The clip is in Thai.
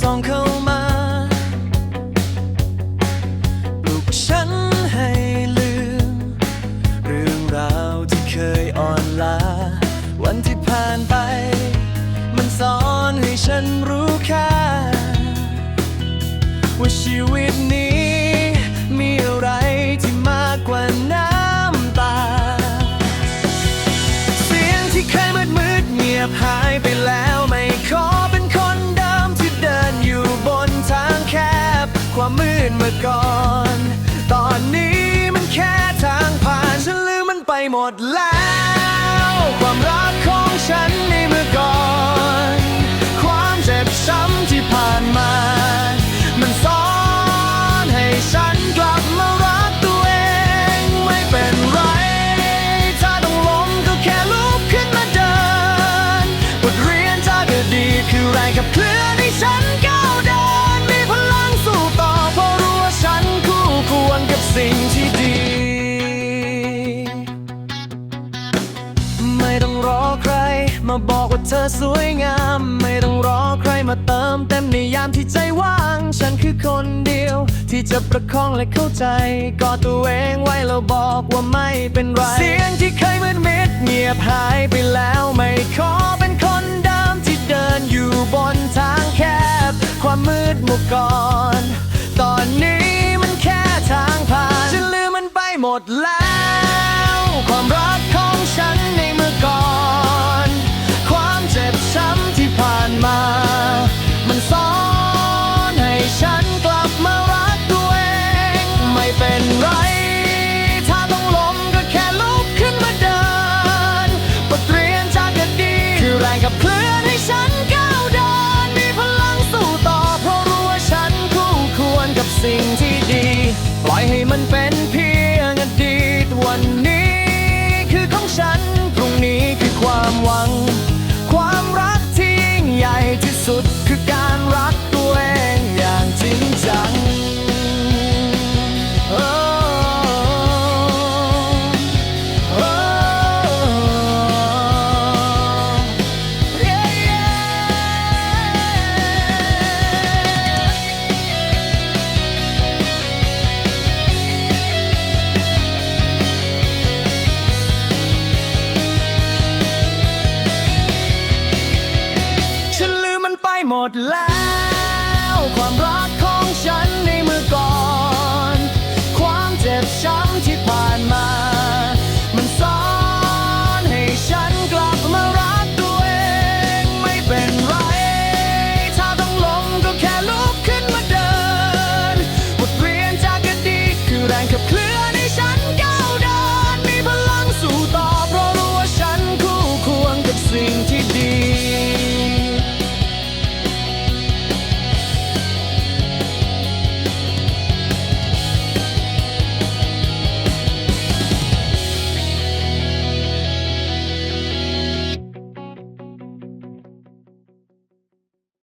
ส่องเข้ามาปลุกฉันให้ลืม เรื่องราวที่เคยอ่อนล้า วันที่ผ่านไป มันสอนให้ฉันรู้ค่า ว่าชีวิตนี้ มีอะไรที่มากกว่าน้ำตา เสียงที่เคยมืดมืดเงียบหายไปแล้ว มื่อก่อน ตอนนี้มันแค่ทางผ่าน ฉันลืมมันไปหมดแล้ว ไม่ต้องรอใคร มาบอกว่าเธอสวยงาม ไม่ต้องรอใครมาเติมเต็มในยามที่ใจว่าง ฉันคือคนเดียว ที่จะประคองและเข้าใจกอดตัวเองไว้แล้วบอกว่าไม่เป็นไร เสียงที่เคยมืดมิดเงียบหายไปแล้วไม่ขอเป็นคนเดิมที่เดินอยู่บนทางแคบ ความมืดมุก่อน ตอนนี้มันแค่ทางผ่านฉันลืมมันไปหมดแล้ว ความรัก หมดแล้ว